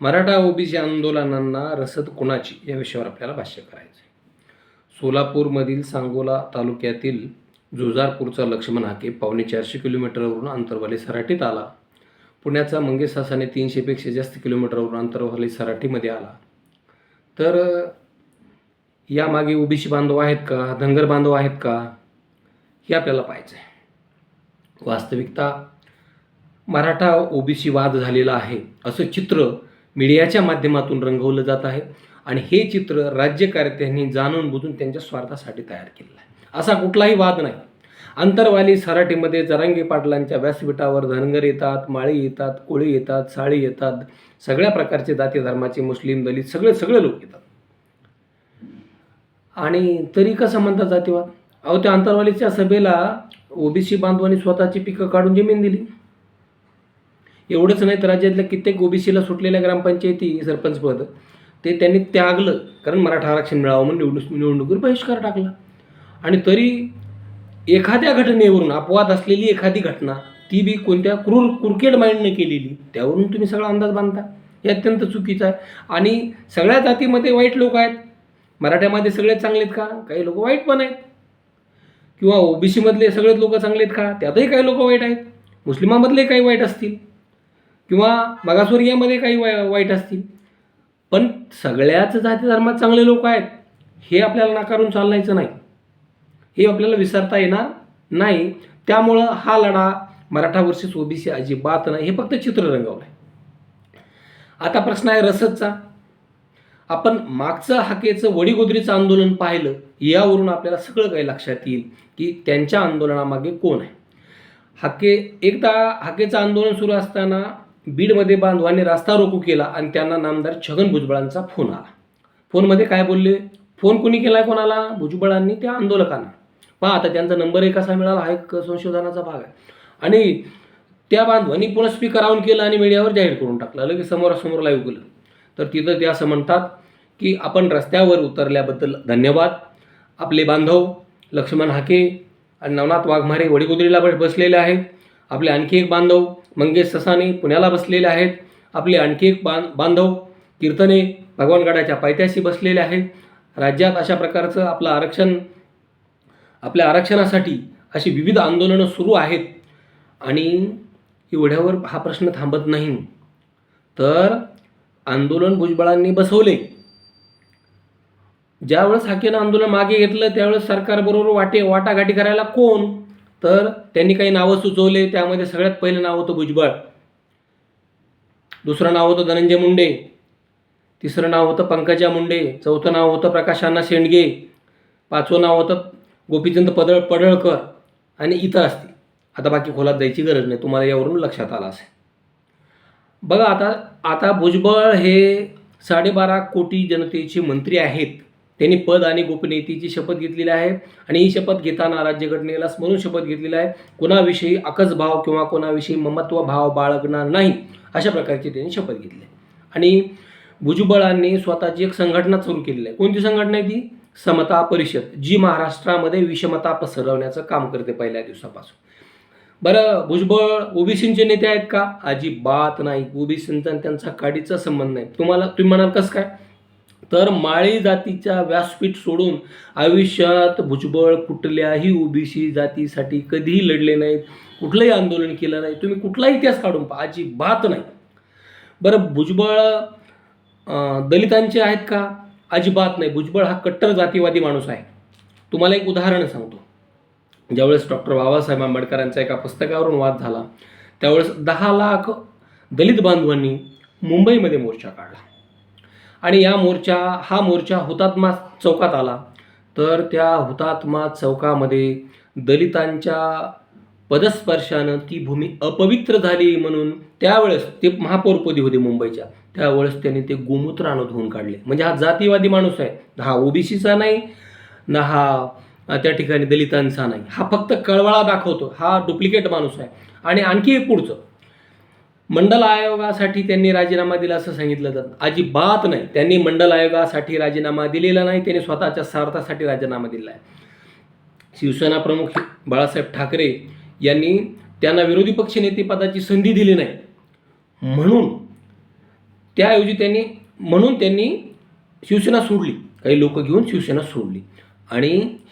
Maratha OBC आंदोलनांना रसद कुणाची या विषयावर आपल्याला भाष्य करायचं आहे सोलापूरमधील सांगोला तालुक्यातील जुजारपूरचा लक्ष्मण हाके पावणे चारशे किलोमीटरवरून अंतरवाली सराठीत आला. पुण्याचा मंगेश सासाने तीनशेपेक्षा जास्त किलोमीटरवरून अंतरवाली सराठीमध्ये आला. तर यामागे ओबीसी बांधव आहेत का? धनगर बांधव आहेत का? हे आपल्याला पाहायचं आहे वास्तविकता मराठा ओबीसी वाद झालेला आहे असं चित्र मीडियाच्या माध्यमातून रंगवलं जात आहे. आणि हे चित्र राज्यकर्त्यांनी जाणून बुजून त्यांच्या स्वार्थासाठी तयार केलेलं आहे. असा कुठलाही वाद नाही. अंतरवाली सराटीमध्ये जरांगी पाटलांच्या व्यासपीठावर धनगर येतात माळी येतात कोळी येतात साळी येतात. सगळ्या प्रकारचे जाती धर्माचे मुस्लिम दलित सगळे सगळे लोक येतात. आणि तरी कसं म्हणतात जातीवाद? अहो त्या अंतरवालीच्या सभेला ओबीसी बांधवांनी स्वतःची पिकं काढून जमीन दिली. एवढंच नाही तर राज्यातल्या कित्येक ओबीसीला सुटलेल्या ग्रामपंचायती सरपंच पद ते त्यांनी त्यागलं. कारण मराठा आरक्षण मिळावं म्हणून निवडणूक निवडणुकीवर बहिष्कार टाकला. आणि तरी एखाद्या घटनेवरून अपवाद असलेली एखादी घटना ती बी कोणत्या क्रूर कुरकेड माइंडने केलेली त्यावरून तुम्ही सगळा अंदाज बांधता. हे अत्यंत चुकीचं आहे. आणि सगळ्या जातीमध्ये वाईट लोक आहेत. मराठ्यामध्ये सगळे चांगले आहेत का? काही लोक वाईट पण आहेत. किंवा ओबीसीमधले सगळेच लोक चांगले आहेत का? त्यातही काही लोक वाईट आहेत. मुस्लिमामधले काही वाईट असतील. किंवा मागासवर्गीयामध्ये काही वाय वाईट असतील. पण सगळ्याच जाती धर्मात चांगले लोक आहेत हे आपल्याला नाकारून चालण्याचं नाही. हे आपल्याला विसरता येणार नाही. त्यामुळं हा लढा मराठा वर्सेस ओबीसी अजिबात नाही. हे फक्त चित्र रंगवलं आहे. आता प्रश्न आहे रसदचा. आपण मागचं हाकेचं वडीगोदरीचं आंदोलन पाहिलं यावरून आपल्याला सगळं काही लक्षात येईल की त्यांच्या आंदोलनामागे कोण आहे. हाके एकदा हाकेचं आंदोलन सुरू असताना बीडमध्ये बांधवांनी रास्ता रोको केला आणि त्यांना नामदार छगन भुजबळांचा फोन आला. फोनमध्ये काय बोलले? फोन कोणी केला कोणाला? भुजबळांनी त्या आंदोलकांना. पहा आता त्यांचा नंबर एक कसा मिळाला हा एक संशोधनाचा भाग आहे. आणि त्या बांधवांनी पुन्हा स्पीकर ऑन केलं आणि मीडियावर जाहीर करून टाकलं. लगेच समोरासमोर लाईव्ह केलं तर तिथं ते असं म्हणतात की आपण रस्त्यावर उतरल्याबद्दल धन्यवाद. आपले बांधव लक्ष्मण हाके आणि नवनाथ वाघमारे वडीगुद्रीला बसलेले आहेत. आपले आणखी एक बांधव मंगेश ससाने पुण्याला बसलेले आहेत. आपले आणखी एक बां बांधव कीर्तने भगवानगडाच्या पायथ्याशी बसलेले आहेत. राज्यात अशा प्रकारचं आपलं आरक्षण आपल्या आरक्षणासाठी अशी विविध आंदोलनं सुरू आहेत. आणि एवढ्यावर हा प्रश्न थांबत नाही. तर आंदोलन भुजबळांनी बसवले. ज्यावेळेस हाकेनं आंदोलन मागे घेतलं त्यावेळेस सरकारबरोबर वाटे वाटाघाटी करायला कोण? तर त्यांनी काही नावं सुचवले. त्यामध्ये सगळ्यात पहिलं नाव होतं भुजबळ. दुसरं नाव होतं धनंजय मुंडे. तिसरं नाव होतं पंकजा मुंडे. चौथं नाव होतं प्रकाश अण्णा शेंडगे. पाचवं नाव होतं गोपीचंद पदळ पडळकर आणि इतर असतील आता बाकी खोलात जायची गरज नाही. तुम्हाला यावरून लक्षात आलं असेल. बघा आता आता भुजबळ हे साडेबारा कोटी जनतेचे मंत्री आहेत. त्यांनी पद आणि गोपनीयतेची शपथ घेतलेली आहे. आणि ही शपथ घेताना राज्यघटनेला स्मरून शपथ घेतलेली आहे. कोणाविषयी अकसभाव किंवा कोणाविषयी ममत्व भाव बाळगणार नाही अशा प्रकारची त्यांनी शपथ घेतली आहे. आणि भुजबळांनी स्वतःची एक संघटना सुरू केलेली आहे. कोणती संघटना आहे ती? समता परिषद जी महाराष्ट्रामध्ये विषमता पसरवण्याचं काम करते पहिल्या दिवसापासून. बरं भुजबळ ओबीसींचे नेते आहेत का? अजिबात नाही ओबीसींचा आणि त्यांचा काडीचा संबंध नाही. तुम्हाला तुम्ही म्हणाल कसं काय? तर माळी जातीच्या व्यासपीठ सोडून आयुष्यात भुजबळ कुठल्याही ओबीसी जातीसाठी कधीही लढले नाहीत कुठलंही आंदोलन केलं नाही. तुम्ही कुठला इतिहास काढून पहा अजिबात नाही. बरं भुजबळ दलितांचे आहेत का? अजिबात नाही. भुजबळ हा कट्टर जातीवादी माणूस आहे. तुम्हाला एक उदाहरण सांगतो. ज्यावेळेस डॉक्टर बाबासाहेब आंबेडकरांच्या एका पुस्तकावरून वाद झाला त्यावेळेस दहा लाख दलित बांधवांनी मुंबईमध्ये मोर्चा काढला. आणि या मोर्चा हा मोर्चा हुतात्मा चौकात आला. तर त्या हुतात्मा चौकामध्ये दलितांच्या पदस्पर्शानं ती भूमी अपवित्र झाली म्हणून त्यावेळेस ते महापौरपदी होते मुंबईच्या. त्यावेळेस त्यांनी ते गोमूत्र आणून धुवून काढले. म्हणजे हा जातीवादी माणूस आहे. हा ओबीसीचा नाही ना हा त्या ठिकाणी दलितांचा नाही. हा फक्त कळवळा दाखवतो. हा डुप्लिकेट माणूस आहे. आणि आणखी एक पुढचं. मंडल आयोगासाठी त्यांनी राजीनामा दिला असं सांगितलं जातं. अजिबात नाही. त्यांनी मंडल आयोगासाठी राजीनामा दिलेला नाही त्यांनी स्वतःच्या स्वार्थासाठी राजीनामा दिला आहे शिवसेना प्रमुख बाळासाहेब ठाकरे यांनी त्यांना विरोधी पक्षनेते संधी दिली नाही. म्हणून त्याऐवजी त्यांनी म्हणून त्यांनी शिवसेना सोडली. काही लोक घेऊन शिवसेना सोडली. आणि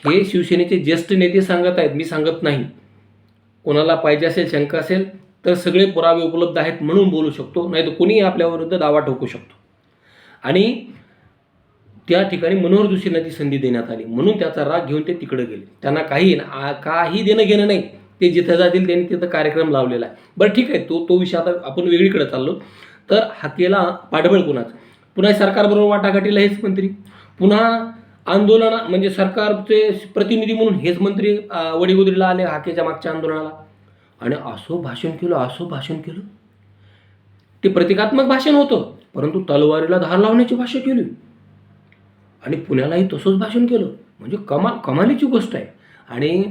हे शिवसेनेचे ज्येष्ठ नेते सांगत आहेत मी सांगत नाही. कोणाला पाहिजे असेल शंका असेल तर सगळे पुरावे उपलब्ध आहेत म्हणून बोलू शकतो नाही तर कोणीही आपल्याविरुद्ध दावा ठोकू शकतो. आणि त्या ठिकाणी मनोहर जोशींना ती संधी देण्यात आली. म्हणून त्याचा राग घेऊन ते तिकडे गेले. त्यांना काही काही देणं घेणं नाही. ते जिथं जातील त्यांनी तिथं कार्यक्रम लावलेला आहे. बरं ठीक आहे. तो तो विषय आता आपण वेगळीकडे चाललो. तर हाकेला पाठबळ कुणाचं? पुन्हा सरकारबरोबर वाटाघाटीला हेच मंत्री. पुन्हा आंदोलन म्हणजे सरकारचे प्रतिनिधी म्हणून हेच मंत्री वडीगोदरीला आले हाकेच्या मागच्या आंदोलनाला. आणि असो भाषण केलं असो भाषण केलं. ते प्रतिकात्मक भाषण होतं परंतु तलवारीला धार लावण्याची भाषा केली. आणि पुण्यालाही तसंच भाषण केलं. म्हणजे कमाल कमालीची गोष्ट आहे. आणि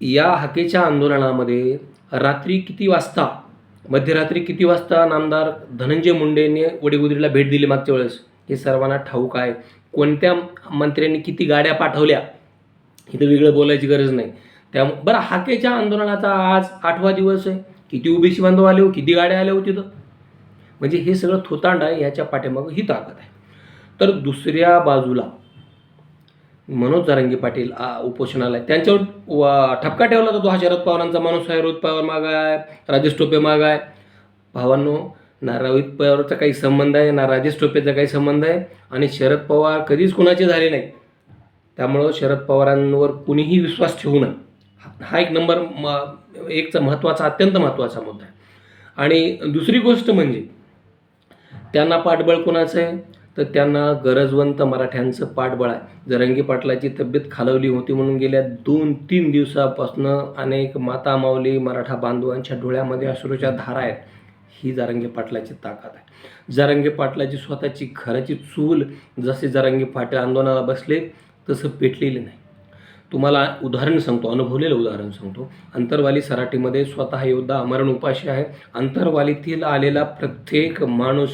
या हाकेच्या आंदोलनामध्ये रात्री किती वाजता मध्यरात्री किती वाजता नामदार धनंजय मुंडेने वडीगुदरीला भेट दिली मागच्या वेळेस? हे सर्वांना ठाऊक आहे. कोणत्या मंत्र्यांनी किती गाड्या पाठवल्या? इथं वेगळं बोलायची गरज नाही. त्या बरं हाकेच्या आंदोलनाचा आज आठवा दिवस आहे. किती ओबीसी बांधव आले हो किती गाड्या आल्या होती तर म्हणजे हे सगळं थोतांड आहे ह्याच्या पाठीमागं ही ताकद आहे. तर दुसऱ्या बाजूला मनोज जारंगी पाटील उपोषणाला आहे त्यांच्यावर वा- ठपका ठेवला जातो हा शरद पवारांचा. माणूस आहे रोहित पवार माग आहे राजेश टोपे माग आहे भावांनो ना रोहित पवारचा काही संबंध आहे ना राजेश टोपेचा काही संबंध आहे. आणि शरद पवार कधीच कुणाचे झाले नाही. त्यामुळं शरद पवारांवर कुणीही विश्वास ठेवू नये. हा- एक नंबर म एकचा महत्त्वाचा अत्यंत महत्त्वाचा मुद्दा आहे. आणि दुसरी गोष्ट म्हणजे त्यांना पाठबळ कोणाचं आहे? तर त्यांना गरजवंत मराठ्यांचं पाठबळ आहे. जरंगी पाटलाची तब्येत खालवली होती म्हणून गेल्या दोन तीन दिवसापासून अनेक माता माऊली मराठा बांधवांच्या डोळ्यामध्ये अश्रूच्या धारा आहेत. ही जारंगी पाटलाची ताकद आहे. जारंगी पाटलाची स्वतःची घराची चूल जसे जारंगी पाटील आंदोलनाला बसले तसं पेटलेली नाही. तुम्हाला उदाहरण सांगतो अनुभवलेलं उदाहरण सांगतो. अंतरवाली सराटीमध्ये स्वतः योद्धा अमरण उपाशी आहे. अंतरवालीतील आलेला प्रत्येक माणूस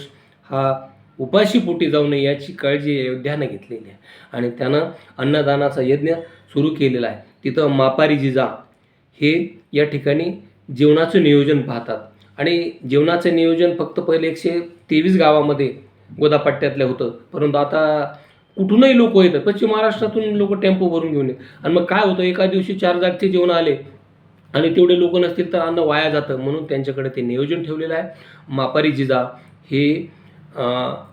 हा उपाशी पोटी जाऊ नये याची काळजी अयोध्यानं घेतलेली आहे. आणि त्यानं अन्नदानाचा यज्ञ सुरू केलेला आहे. तिथं मापारी जिजा हे या ठिकाणी जेवणाचं नियोजन पाहतात. आणि जेवणाचं नियोजन फक्त पहिले एकशे तेवीस गावामध्ये गोदापट्ट्यातलं होतं. परंतु आता कुठूनही लोक येतात. पश्चिम महाराष्ट्रातून लोक टेम्पो भरून घेऊन येतात. आणि मग काय होतं? एका दिवशी चार जागचे जेवण आले आणि तेवढे लोक नसतील तर अन्न वाया जातं. म्हणून त्यांच्याकडे ते नियोजन ठेवलेलं आहे. मापारी जिजा हे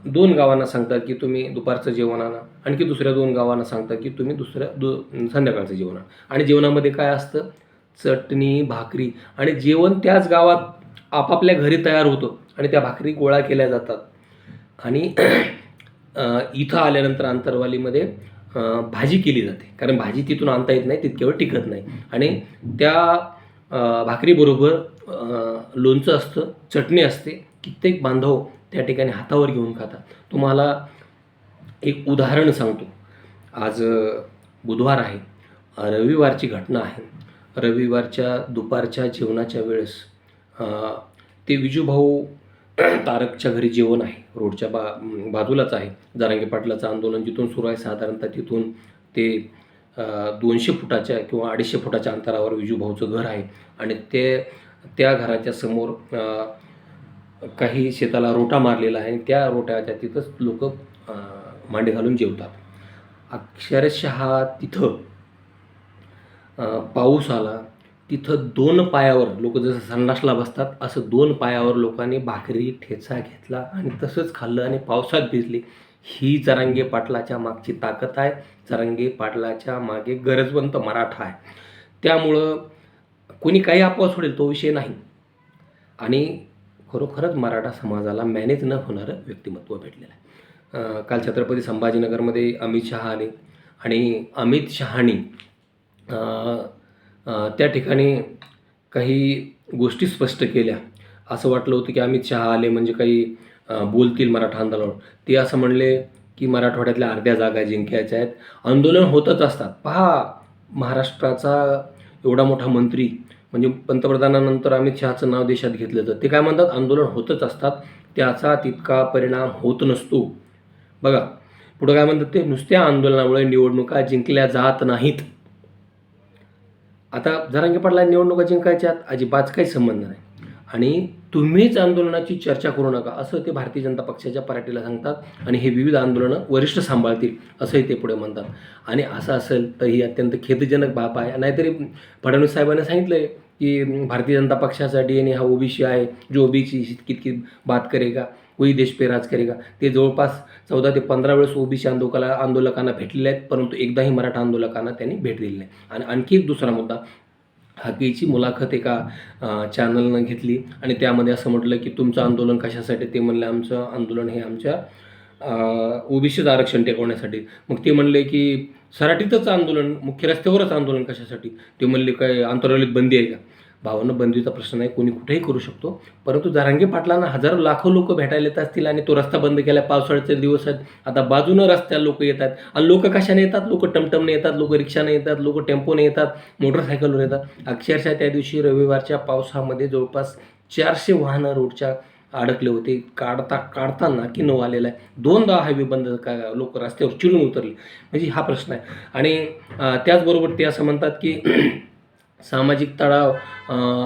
दोन गावांना सांगतात की तुम्ही दुपारचं जेवण आणा आणखी दुसऱ्या दोन गावांना सांगतात की तुम्ही दुसऱ्या दु संध्याकाळचं जेवण आणा. आणि जेवणामध्ये काय असतं? चटणी भाकरी आणि जेवण त्याच गावात आपापल्या घरी तयार होतं आणि त्या भाकरी गोळा केल्या जातात. आणि इथं आल्यानंतर आंतरवालीमध्ये भाजी केली जाते. कारण भाजी तिथून आणता येत नाही तितक्यावर टिकत नाही. आणि त्या भाकरीबरोबर लोणचं असतं चटणी असते. कित्येक बांधव त्या ठिकाणी हातावर घेऊन खातात. तुम्हाला एक उदाहरण सांगतो. आज बुधवार आहे. रविवारची घटना आहे. रविवारच्या दुपारच्या जेवणाच्या वेळेस ते विजूभाऊ तारकच्या घरी जेवण आहे. रोडच्या बा बाजूलाच आहे. जारांगे पाटलाचं आंदोलन जिथून सुरू आहे साधारणतः तिथून ते दोनशे फुटाच्या किंवा अडीचशे फुटाच्या अंतरावर विजूभाऊचं घर आहे. आणि ते त्या घराच्या समोर काही शेताला रोटा मारलेला आहे आणि त्या रोट्याच्या तिथंच लोक मांडे घालून जेवतात. अक्षरशः तिथं पाऊस आला. तिथं दोन पायावर लोक जसं संडासला बसतात असं दोन पायावर लोकांनी भाकरी ठेचा घेतला आणि तसंच खाल्लं आणि पावसात भिजली. ही जरांगे पाटलाच्या मागची ताकद आहे. जरांगे पाटलाच्या मागे गरजवंत मराठा आहे. त्यामुळं कोणी काही अपवा सोडेल तो विषय नाही. आणि खरोखरच मराठा समाजाला मॅनेज न होणारं व्यक्तिमत्व भेटलेलं आहे. काल छत्रपती संभाजीनगरमध्ये अमित शहा आले आणि अमित शहानी त्या ठिकाणी काही गोष्टी स्पष्ट केल्या. असं वाटलं होतं की अमित शहा आले म्हणजे काही बोलतील मराठा आंदोलनावर. ते असं म्हणले की मराठवाड्यातल्या अर्ध्या जागा जिंकायच्या आहेत. आंदोलन होतच असतात. पहा महाराष्ट्राचा एवढा मोठा मंत्री म्हणजे पंतप्रधानानंतर अमित शहाचं नाव देशात घेतलं जातं. ते काय म्हणतात? आंदोलन होतच असतात. त्याचा तितका परिणाम होत नसतो. बघा पुढं काय म्हणतात ते? नुसत्या आंदोलनामुळे निवडणुका जिंकल्या जात नाहीत. आता जरांगे पाटला निवडणुका जिंकायच्यात अजिबात काही संबंध नाही. आणि तुम्हीच आंदोलनाची चर्चा करू नका असं ते भारतीय जनता पक्षाच्या पार्टीला सांगतात आणि हे विविध आंदोलनं वरिष्ठ सांभाळतील असंही ते पुढे म्हणतात. आणि असं असेल तर ही अत्यंत खेदजनक बाब आहे. नाहीतरी फडणवीस साहेबांनी सांगितलं आहे की भारतीय जनता पक्षासाठी आणि हा ओबीसी आहे जो ओबीसी कितकी बात करेगा. कोई देश पे राज करेगा। ते जवळपास चौदा ते पंधरा वेळेस ओबीसी आंदोलकाला आंदोलकांना भेटलेले आहेत परंतु एकदाही मराठा आंदोलकांना त्यांनी भेट दिली नाही. आणि आणखी एक दुसरा मुद्दा हकीची मुलाखत एका चॅनलनं घेतली आणि त्यामध्ये असं म्हटलं की तुमचं आंदोलन कशासाठी? ते म्हणलं आमचं आंदोलन हे आमच्या ओबीसीचं आरक्षण टेकवण्यासाठी. मग ते म्हणले की सराटीतच आंदोलन मुख्य रस्त्यावरच आंदोलन कशासाठी? ते म्हणले काय आंतरवलीत बंदी आहे का? भावानं बंदीचा प्रश्न नाही कोणी कुठेही करू शकतो. परंतु जारांगे पाटलांना हजारो लाखो लोक भेटायला येत असतील आणि तो रस्ता बंद केला पावसाळ्याचे दिवस आहेत. आता बाजूनं रस्त्याला लोक येतात. आणि लोक कशाने येतात? लोक टमटमने येतात लोक रिक्षाने येतात लोक टेम्पोने येतात मोटरसायकलवर येतात. अक्षरशः त्या दिवशी रविवारच्या पावसामध्ये जवळपास चारशे वाहनं रोडच्या अडकले होते. काढता काढताना की नऊ आलेला आहे. दोनदा हायवे बंद का लोक रस्त्यावर चिडून उतरले. म्हणजे हा प्रश्न आहे. आणि त्याचबरोबर ते असं म्हणतात की सामाजिक तणाव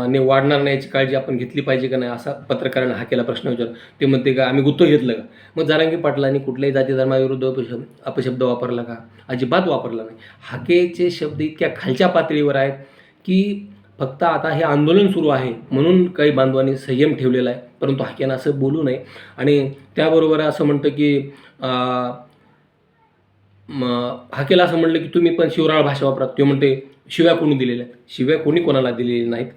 ने वाढणार नाही याची काळजी आपण घेतली पाहिजे का नाही असा पत्रकारांना हा केला प्रश्न विचार ते म्हणते का आम्ही गुत्त घेतलं का? मग जारांगी पाटलांनी कुठल्याही जाती धर्माविरुद्ध अपशब्द अपशब्द वापरला का? अजिबात वापरला नाही. हाकेचे शब्द इतक्या खालच्या पातळीवर आहेत की फक्त आता हे आंदोलन सुरू आहे म्हणून काही बांधवांनी संयम ठेवलेला आहे. परंतु हाकेनं असं बोलू नये. आणि त्याबरोबर असं म्हणतं की हाकेला असं म्हणलं की तुम्ही पण शिवराळ भाषा वापरा. ते म्हणते शिव्या कोणी दिलेल्या आहेत? शिव्या कोणी कोणाला दिलेल्या नाहीत?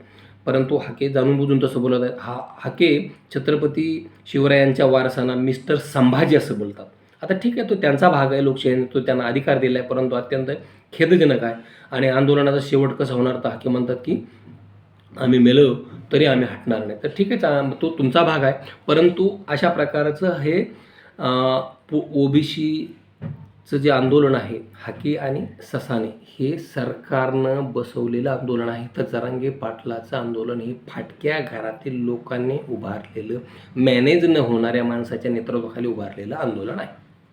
परंतु हाके जाणून बुजून तसं बोलत आहेत. हा हाके छत्रपती शिवरायांच्या वारसांना मिस्टर संभाजी असं बोलतात. आता ठीक आहे तो त्यांचा भाग आहे लोकशाहीने तो त्यांना अधिकार दिला आहे परंतु अत्यंत खेदजनक आहे. आणि आंदोलनाचा शेवट कसं होणार तर हाके म्हणतात की आम्ही मेलो तरी आम्ही हटणार नाही. तर ठीक आहे तो तुमचा भाग आहे. परंतु अशा प्रकारचं हे चं जे आंदोलन आहे हाकी आणि ससाने हे सरकारनं बसवलेलं आंदोलन आहे. तर जरांगे पाटलाचं आंदोलन हे फाटक्या घरातील लोकांनी उभारलेलं मॅनेज न होणाऱ्या माणसाच्या नेतृत्वाखाली उभारलेलं आंदोलन आहे.